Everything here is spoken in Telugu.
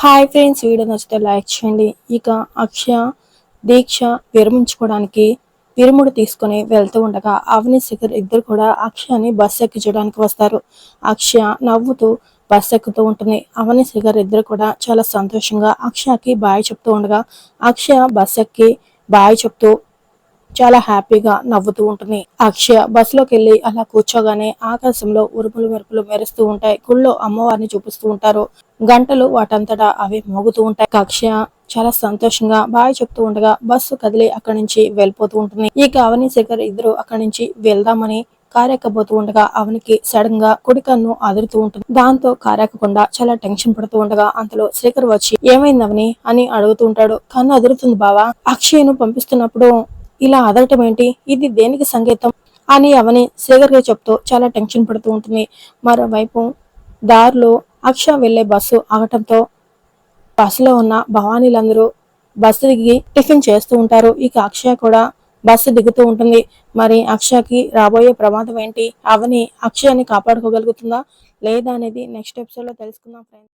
హాయ్ ఫ్రెండ్స్ వీడియో నచ్చితే లైక్ చేయండి. ఇక అక్షయ దీక్ష విరమించుకోవడానికి విరుముడు తీసుకొని వెళ్తూ ఉండగా అవని శిఖర్ ఇద్దరు కూడా అక్షయని బస్ ఎక్కించడానికి వస్తారు. అక్షయ నవ్వుతూ బస్ ఎక్కుతూ ఉంటుంది. అవని శిఖర్ ఇద్దరు కూడా చాలా సంతోషంగా అక్షయకి బాయ్ చెప్తూ ఉండగా అక్షయ బస్ ఎక్కి బాయ్ చెప్తూ చాలా హ్యాపీగా నవ్వుతూ ఉంటుంది. అక్షయ బస్సులోకి వెళ్ళి అలా కూర్చోగానే ఆకాశంలో ఉరుములు మెరుపులు మెరుస్తూ ఉంటాయి. గుళ్ళో అమ్మవారిని చూపిస్తూ ఉంటారు. గంటలు వాటంతటా అవి మోగుతూ ఉంటాయి. అక్షయ చాలా సంతోషంగా బాయ్ చెప్తూ ఉండగా బస్సు కదిలి అక్కడి నుంచి వెళ్ళిపోతూ ఉంటుంది. ఇక అవని శేఖర్ ఇద్దరు అక్కడి నుంచి వెళ్దామని కారెక్కబోతూ ఉండగా అవనికి సడన్గా కుడికన్ను అదురుతూ ఉంటుంది. దాంతో కారెక్కకుండా చాలా టెన్షన్ పడుతూ ఉండగా అంతలో శేఖర్ వచ్చి ఏమైంది అవని? అని అడుగుతూ ఉంటాడు. కన్ను అదురుతుంది బావా. అక్షయ్ను పంపిస్తున్నప్పుడు ఇలా అదలటం ఏంటి? ఇది దేనికి సంకేతం? అని అవని శేఖర్ చెప్తూ చాలా టెన్షన్ పడుతూ ఉంటుంది. మరోవైపు దారిలో అక్ష వెళ్ళే బస్సు ఆగటంతో బస్సులో ఉన్న భవానీలందరూ బస్సు దిగి టిఫిన్ చేస్తూ ఉంటారు. ఇక అక్షయ కూడా బస్సు దిగుతూ ఉంటుంది. మరి అక్షయకి రాబోయే ప్రమాదం ఏంటి? అవని అక్షయాన్ని కాపాడుకోగలుగుతుందా? లేదా అనేది నెక్స్ట్ ఎపిసోడ్లో తెలుసుకుందాం ఫ్రెండ్స్